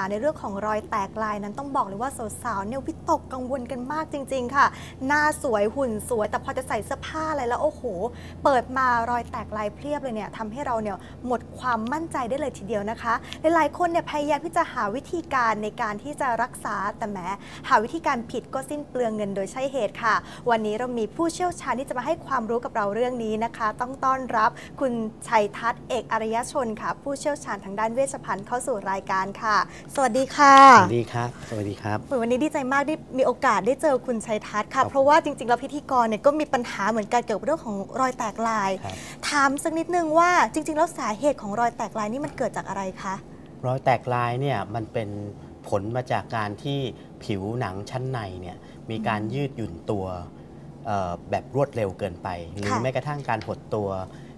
าในเรื่องของรอยแตกลายนั้นต้องบอกเลยว่าสาวๆเนี่ยวิตกกังวลกันมากจริง ๆ ค่ะ หน้าสวยหุ่นสวย แต่พอจะใส่เสื้อผ้าอะไรแล้วโอ้โห เปิดมารอยแตกลายเพียบเลยเนี่ยทำให้เราเนี่ยหมดความมั่นใจได้เลยทีเดียวนะคะ หลายๆคนเนี่ยพยายามที่จะหาวิธีการในการที่จะรักษาแต่แหมหาวิธีการผิดก็สิ้นเปลืองเงินโดยใช่เหตุค่ะ วันนี้เรามีผู้เชี่ยวชาญที่จะมาให้ความรู้กับเราเรื่องนี้นะคะ ต้องต้อนรับคุณชัยทัศน์เอกอารยชนค่ะ ผู้เชี่ยวชาญทางด้านเวชภัณฑ์เข้าสู่รายการค่ะสวัสดีค่ะ สวัสดีครับ สวัสดีครับ วันนี้ดีใจมากที่มีโอกาสได้เจอคุณชัยทัศน์ครัค่ะบเพราะว่าจริงๆ แล้วพิธีกรเนี่ยก็มีปัญหาเหมือนกันเกี่ยวกับเรื่องของรอยแตกลายครับถามสักนิดนึงว่าจริง ๆ แล้วสาเหตุของรอยแตกลายนี่มันเกิดจากอะไรคะ รอยแตกลายเนี่ยมันเป็นผลมาจากการที่ผิวหนังชั้นในเนี่ยมีการยืดหยุ่นตัวเอ่อแบบรวดเร็วเกินไป หรือค่ะแม้กระทั่งการหดตัว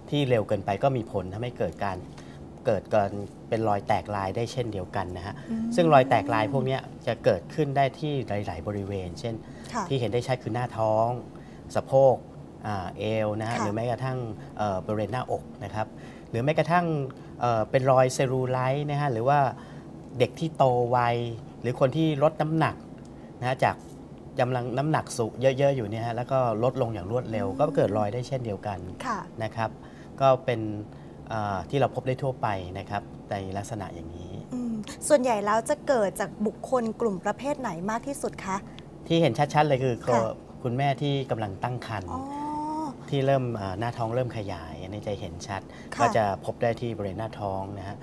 ที่เร็วเกินไปก็มีผลทำให้เกิดการ เกิดการเป็นรอยแตกลายได้เช่นเดียวกันนะฮะอืมซึ่งรอยแตกลายพวกเนี้ยจะเกิดขึ้นได้ที่หลาย ๆ บริเวณ เช่นค่ะที่เห็นได้ชัดคือหน้าท้อง สะโพกอ่าเอวนะฮะค่ะหรือแม้กระทั่งเอ่อบริเวณหน้าอกนะครับหรือแม้กระทั่งเอ่อเป็นรอยเซลลูไลท์นะฮะหรือว่าเด็กที่โตวัยหรือคนที่ลดน้ำหนักนะฮะจากกำลังน้ำหนักสูงเยอะ ๆ อยู่เนี่ยฮะแล้วก็ลดลงอย่างรวดเร็ว ก็เกิดรอยได้เช่นเดียวกันค่ะนะครับ ก็เป็นเอ่อ ที่เราพบได้ทั่วไปนะครับในลักษณะอย่างนี้อืมส่วนใหญ่แล้วจะเกิดจากบุคคลกลุ่มประเภทไหนมากที่สุดคะ ที่เห็นชัดๆเลยคือค่ะคุณแม่ที่กำลังตั้งครรภ์อ๋อที่เริ่มอ่าหน้าท้องเริ่มขยายอันนี้จะเห็นชัดค่ะก็จะพบได้ที่บริเวณหน้าท้องนะฮะ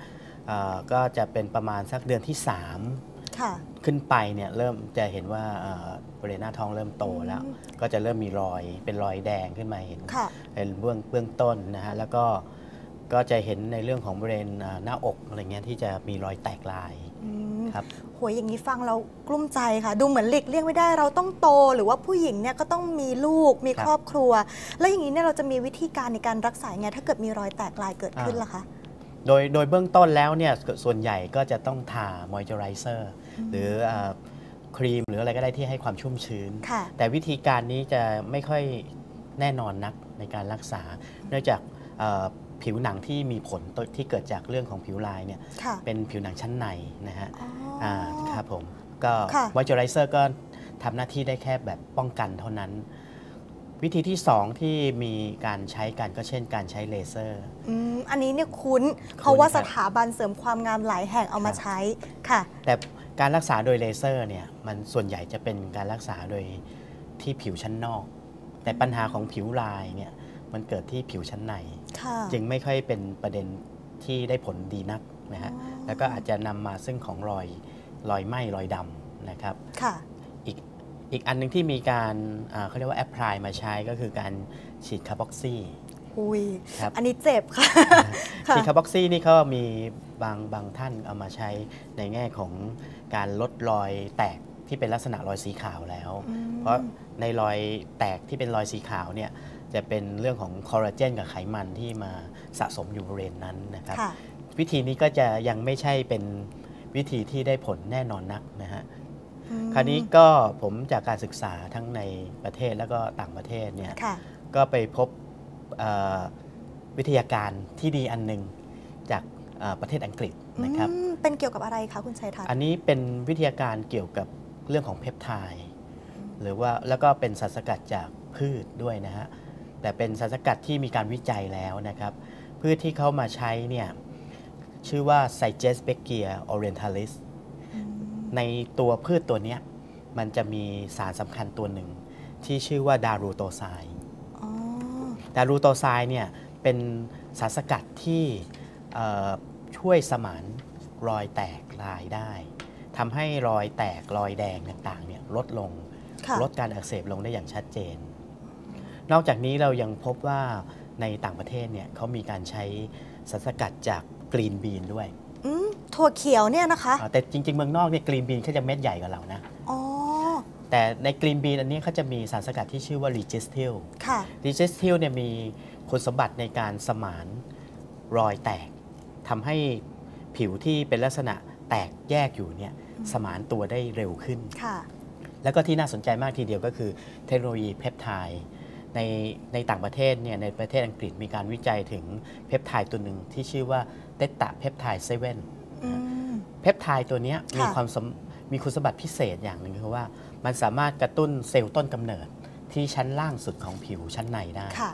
อ่าก็จะเป็นประมาณสักเดือนที่3ค่ะขึ้นไปเนี่ยเริ่มจะเห็นว่าอ่าบริเวณหน้าท้องเริ่มโตแล้วอืมก็จะเริ่มมีรอยเป็นรอยแดงขึ้นมาเห็นค่ะเป็นเบื้องเบื้องต้นนะฮะแล้วก็ ก็จะเห็นในเรื่องของบริเวณอ่าหน้าอกอะไรเงี้ยที่จะมีรอยแตกลายอืมครับโหยอย่างนี้ฟังเรากลุ้มใจค่ะ ดูเหมือนหลีกเลี่ยงไม่ได้เราต้องโต หรือว่าผู้หญิงเนี่ยก็ต้องมีลูกมีครับครอบครัว แล้วอย่างนี้เนี่ยเราจะมีวิธีการในการรักษายังไงถ้าเกิดมีรอยแตกลายเกิดขึ้นอ่าล่ะคะโดยโดยเบื้องต้นแล้วเนี่ยส่วนใหญ่ก็จะต้องทามอยเจอไรเซอร์หรืออ่าครีมหรืออะไรก็ได้ที่ให้ความชุ่มชื้นค่ะแต่วิธีการนี้จะไม่ค่อยแน่นอนนักในการรักษา เนื่องจากเอ่อ ผิวหนังที่มีผลที่เกิดจากเรื่องของผิวลายเนี่ยค่ะเป็นผิวหนังชั้นในนะฮะอ๋อออ่าครับผมก็ค่ะมอยเจอไรเซอร์ก็ทำหน้าที่ได้แค่แบบป้องกันเท่านั้น วิธีที่ 2 ที่มีการใช้กันก็เช่นการใช้เลเซอร์อืมอันนี้เนี่ยคุ้น เพราะว่าครับสถาบันเสริมความงามหลายแห่งเอามาครับใช้ค่ะ แต่การรักษาโดยเลเซอร์เนี่ยมันส่วนใหญ่จะเป็นการรักษาโดยที่ผิวชั้นนอก แต่ปัญหาของผิวลายเนี่ย มันเกิดที่ผิวชั้นในค่ะจึงไม่ค่อยเป็นประเด็นที่ได้ผลดีนักนะฮะอ๋อแล้วก็อาจจะนำมาซึ่งของรอยรอยไหม้รอยดำนะครับค่ะอีกอีกอันหนึงที่มีการอ่าเขาเรียกว่าแอพพลายมาใช้ก็คือการฉีดคาร์บอกซีอุ้ยครับอันนี้เจ็บค่ะค่ะฉีดคาร์บอกซีนี่เขามีบางบางท่านเอามาใช้ในแง่ของการลดรอยแตกที่เป็นลักษณะรอยสีขาวแล้วอืมเพราะในรอยแตกที่เป็นรอยสีขาวเนี่ย จะเป็นเรื่องของคอลลาเจนกับไขมันที่มาสะสมอยู่บริเวณนั้นนะครับค่ะวิธีนี้ก็จะยังไม่ใช่เป็นวิธีที่ได้ผลแน่นอนนักนะฮะอืมคราวนี้ก็ผมจากการศึกษาทั้งในประเทศแล้วก็ต่างประเทศเนี่ยค่ะก็ไปพบเอ่อวิทยาการที่ดีอันหนึ่งจากเอ่อประเทศอังกฤษนะครับอืมเป็นเกี่ยวกับอะไรคะคุณชัยทัศน์อันนี้เป็นวิทยาการเกี่ยวกับเรื่องของเพปไทด์หรือว่าแล้วก็เป็นสารสกัดจากพืชด้วยนะฮะ แต่เป็นสารสกัดที่มีการวิจัยแล้วนะครับพืชที่เขามาใช้เนี่ยชื่อว่า c y g e s b e c i a orientalis ในตัวพืชตัวเนี้ยมันจะมีสารสำคัญตัวหนึ่ง ที่ชื่อว่าดารูโตไซน์อ๋อดารูโตไซน์เนี่ยเป็นสารสกัดที่เอ่อช่วยสมานรอยแตกลายได้ทำให้รอยแตกรอยแดงต่างๆเนี่ยลดลงค่ะลดการอักเสบลงได้อย่างชัดเจน นอกจากนี้เรายังพบว่าในต่างประเทศเนี่ยเขามีการใช้สารสกัดจากกรีนบีนด้วยอืมถั่วเขียวเนี่ยนะคะอ่าแต่จริง ๆ เมืองนอกเนี่ยกรีนบีนเขาจะเม็ดใหญ่กว่าเรานะอ๋อแต่ในกรีนบีนอันนี้เขาจะมีสารสกัดที่ชื่อว่ารีจิสทิลค่ะรีจิสทิลเนี่ยมีคุณสมบัติในการสมานรอยแตกทำให้ผิวที่เป็นลักษณะแตกแยกอยู่เนี่ยสมานตัวได้เร็วขึ้นค่ะแล้วก็ที่น่าสนใจมากทีเดียวก็คือเทคโนโลยีเพปไทด์ ในในต่างประเทศเนี่ยในประเทศอังกฤษมีการวิจัยถึงเพปไทด์ตัวหนึ่งที่ชื่อว่าเตตตาเพปไทด์เซเว่นอืมเพปไทด์ตัวเนี้ยค่ะมีความสมมีคุณสมบัติพิเศษอย่างหนึ่งคือว่า มันสามารถกระตุ้นเซลล์ต้นกำเนิดที่ชั้นล่างสุดของผิวชั้นในได้ค่ะ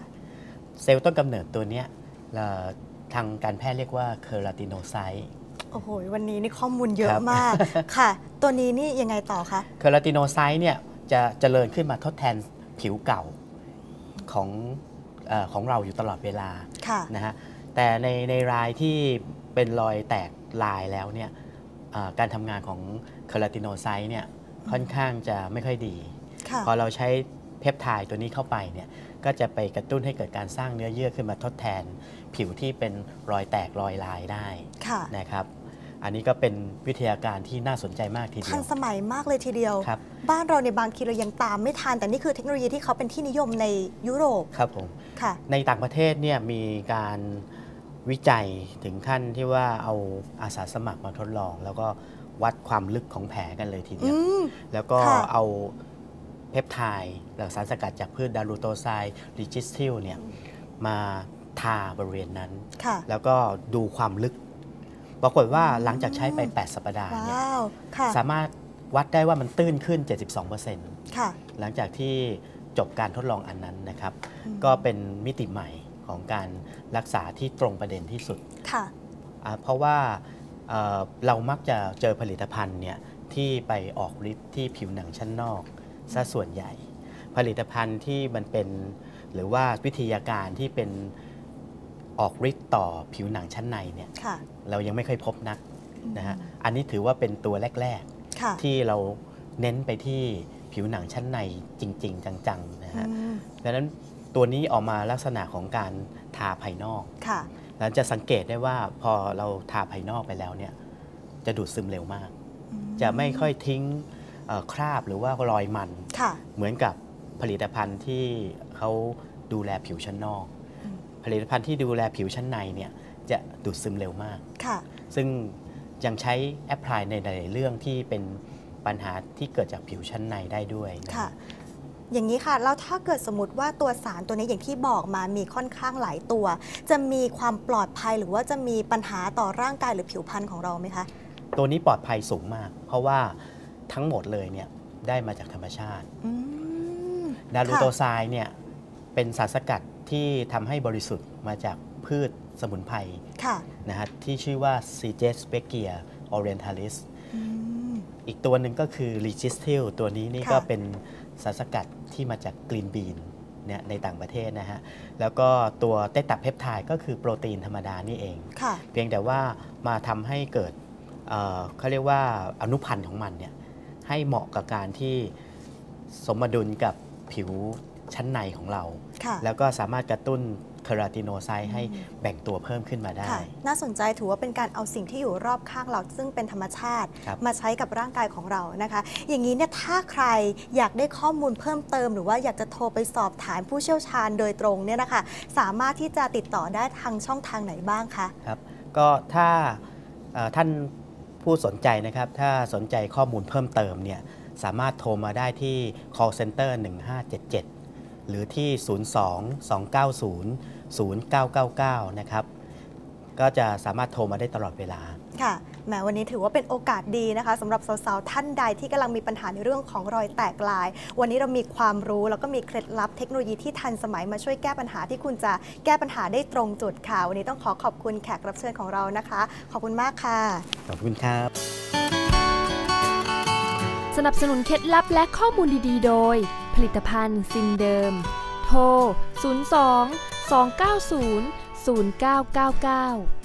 เซลล์ต้นกำเนิดตัวเนี้ยเอ่อทางการแพทย์เรียกว่าเคอราติโนไซต์โอ้โห วันนี้นี่ข้อมูลเยคอะรับมากค่ะ ตัวนี้นี่ยังไงต่อคะ เคอราติโนไซต์เนี่ยจะเจริญขึ้นมาทดแทนผิวเก่า ของเออของเราอยู่ตลอดเวลาค่ะนะฮะแต่ในในรายที่เป็นรอยแตกลายแล้วเนี่ยเอ่อการทำงานของเคอราติโนไซต์เนี่ยค่อนข้างจะไม่ค่อยดีค่ะพอเราใช้เพปไทด์ตัวนี้เข้าไปเนี่ยก็จะไปกระตุ้นให้เกิดการสร้างเนื้อเยื่อขึ้นมาทดแทน ผิวที่เป็นรอยแตกรอยลายได้ค่ะนะครับ อันนี้ก็เป็นวิทยาการที่น่าสนใจมากทีเดีทัยนวสมัยมากเลยทีเดียวครับบ้านเราในยบางทีเรายังตามไม่ทัน แต่นี่คือเทคโนโลยีที่เขาเป็นที่นิยมในยุโรปครับผมค่ะในต่างประเทศเนี่ยมีการวิจัยถึงขั้นที่ว่าเอาอาสาสมัครมาทดลอง แล้วก็วัดความลึกของแผลกันเลยทีเดีอืยวมแล้วก็ค่ะเอาเพปไทด์หรือสารสกัดจากพืชดารูโตไซริจิสทิลเนี่ยมาทาบริเวณนั้นค่ะแล้วก็ดูความลึก ปรากฏว่าหลังจากใช้ไป 8 สัปดาห์เนี่ยว้าวค่ะสามารถวัดได้ว่ามันตื้นขึ้น 72%ค่ะหลังจากที่จบการทดลองอันนั้นนะครับอืมก็เป็นมิติใหม่ของการรักษาที่ตรงประเด็นที่สุดค่ะอ่าเพราะว่าเอ่อเรามักจะเจอผลิตภัณฑ์เนี่ยที่ไปออกฤทธิ์ที่ผิวหนังชั้นนอกซะส่วนใหญ่ ผลิตภัณฑ์ที่มันเป็นหรือว่าวิทยาการที่เป็น ออกฤทธิ์ต่อผิวหนังชั้นในเนี่ยค่ะเรายังไม่เคยพบนักนะฮะอันนี้ถือว่าเป็นตัวแรกค่ะๆที่เราเน้นไปที่ผิวหนังชั้นในจริง ๆ จังๆนะฮะอืมดังนั้นตัวนี้ออกมาลักษณะของการทาภายนอกค่ะแล้วจะสังเกตได้ว่าพอเราทาภายนอกไปแล้วเนี่ยจะดูดซึมเร็วมาก จะไม่ค่อยทิ้งเอ่อคราบหรือว่ารอยมันค่ะเหมือนกับผลิตภัณฑ์ที่เขาดูแลผิวชั้นนอกอืมผ ลิตภัณฑ์ที่ดูแลผิวชั้นในเนี่ยจะดูดซึมเร็วมากค่ะซึ่งยังใช้แอพพลายในหลาย ๆ เรื่องที่เป็นปัญหาที่เกิดจากผิวชั้นในได้ด้วยนะค่ะอย่างนี้ค่ะแล้วถ้าเกิดสมมติว่าตัวสารตัวนี้อย่างที่บอกมามีค่อนข้างหลายตัว จะมีความปลอดภัยหรือว่าจะมีปัญหาต่อร่างกายหรือผิวพรรณของเราไหมคะ ตัวนี้ปลอดภัยสูงมาก เพราะว่าทั้งหมดเลยเนี่ยได้มาจากธรรมชาติอืมดารูโตไซน์เนี่ยเป็นสารสกัด ที่ทำให้บริสุทธิ์มาจากพืชสมุนไพรค่ะนะฮะที่ชื่อว่า c j s p e c i a orientalis อืมอีกตัวหนึ่งก็คือ Registil ตัวนี้นี่ค่ะก็เป็นสารสกัดที่มาจากกรีนบีนเนี่ยในต่างประเทศนะฮะ แล้วก็ตัวเตตับเพปไทด์ก็คือโปรตีนธรรมดานี่เองค่ะเพียงแต่ว่ามาทำให้เกิดเอ่อเขาเรียกว่าอนุพันธ์ของมันเนี่ยให้เหมาะกับการที่สมดุลกับผิว ชั้นในของเราค่ะแล้วก็สามารถกระตุ้นเคราติโนไซต์ให้แบ่งตัวเพิ่มขึ้นมาได้ค่ะน่าสนใจถือว่าเป็นการเอาสิ่งที่อยู่รอบข้างเราซึ่งเป็นธรรมชาติครับมาใช้กับร่างกายของเรานะคะ อย่างนี้เนี่ยถ้าใครอยากได้ข้อมูลเพิ่มเติม หรือว่าอยากจะโทรไปสอบถามผู้เชี่ยวชาญโดยตรงเนี่ยนะคะสามารถที่จะติดต่อได้ทางช่องทางไหนบ้างคะครับก็ถ้าเอ่อท่านผู้สนใจนะครับ ถ้าสนใจข้อมูลเพิ่มเติมเนี่ยสามารถโทรมาได้ที่ call center 1577 หรือที่ 02 290 0999 นะครับ ก็จะสามารถโทรมาได้ตลอดเวลา ค่ะแหมวันนี้ถือว่าเป็นโอกาสดีนะคะสำหรับสาวๆท่านใดที่กำลังมีปัญหาในเรื่องของรอยแตกลาย วันนี้เรามีความรู้แล้วก็มีเคล็ดลับเทคโนโลยีที่ทันสมัยมาช่วยแก้ปัญหาที่คุณจะแก้ปัญหาได้ตรงจุดค่ะ วันนี้ต้องขอขอบคุณแขกรับเชิญของเรานะคะ ขอบคุณมากค่ะ ขอบคุณครับ สนับสนุนเคล็ดลับและข้อมูลดีๆ โดย ผลิตภัณฑ์ซินเดิม โทร 02 290 0999